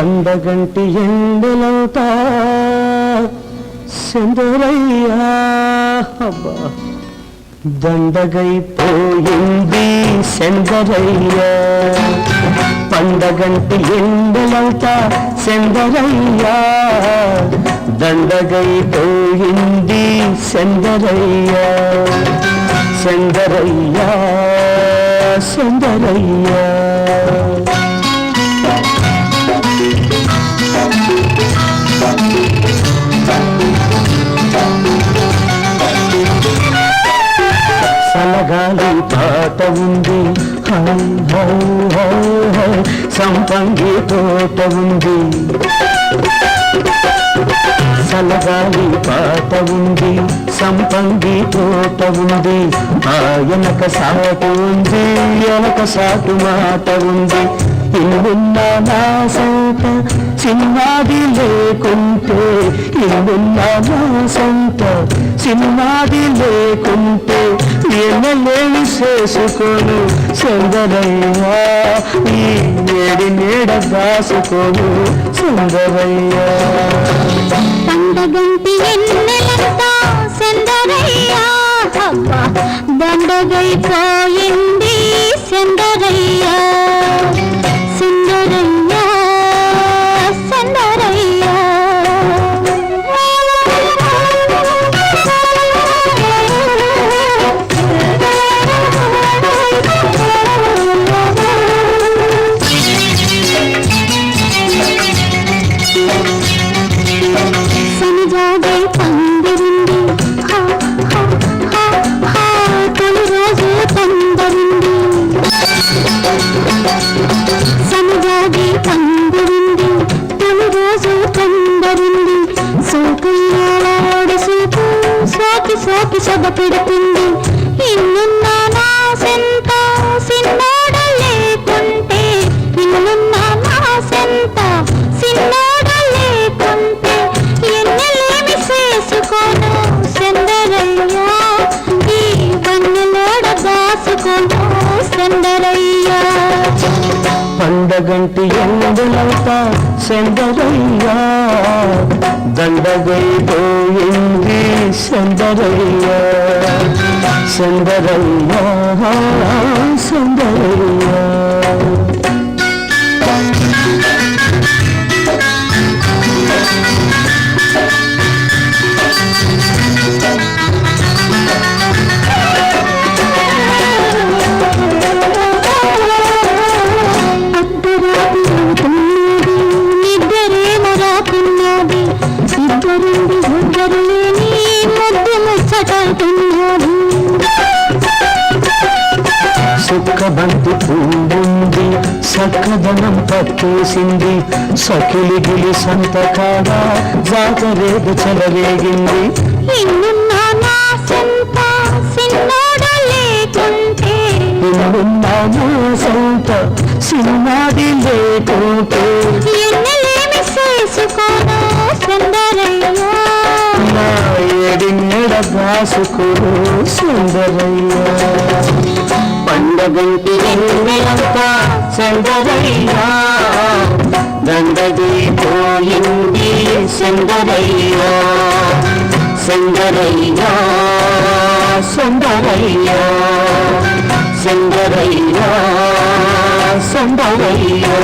పండగంటి ఎండలవుతా సుందరయ్యా అబ్బా. దండగైపోయింది సెందరయ్యా పండగంటి ఎండలవుతా సెందరయ్యా దండగైపోయింది సెందరయ్యా సెందరయ్యా సెందరయ్యా పాట ఉంది. హై హై హై హై సంపంగి తోట ఉంది. సలగాలి పాట ఉంది. సంపంగి తోట ఉంది. ఆయనక సాటు ఉంది ఎనక సాటు మాట ఉంది. ఇల్లున్న నా సోట సినిమాది లేకుంటే ఇల్లున్న నా సొంత సినిమాది లేకుంటే ఎన్నలేని చేసుకోను. సుందరయ్యా ఈ నేడి నీడ దాసుకోను సుందరయ్యా. పండగంటి ఎన్నెలంతా సెందరయ్యా దండగైపోయింది సెందరయ్యా. సోకి సోకి సొద పెడుతుంది ఇల్లున్న నా సెంత సిన్నోడ లేకుంటే ఇల్లున్న నా సెంత సిన్నోడ లేకుంటే ఎన్నెలేమి చేసుకోను? సెందరయ్యా ఈ వన్నెలోడ దాసుకోను సెందరయ్యా. పండగంటి ఎన్న సెందరయ్యా దండగైపోయింది సందరయ్యా సందరయ్యా సందరయ్యా సుఖబంతి పువ్వుంది సక్కదనం పట్టేసింది సకిలిగిలి సంతకాడ జాతరేది చెలరేగింది. ఇన్నున్న నా సొంత సినిమాది లేకుంటే. ఏడిన్నెడ దాసుకోను సుందరయ్యా. పండగంటి ఎన్నెలంతా సుందరయ్యా దండది పోయింది సుందరయ్యా సుందరయ్యా సుందరయ్యా సుందరయ్యా సుందరయ్యా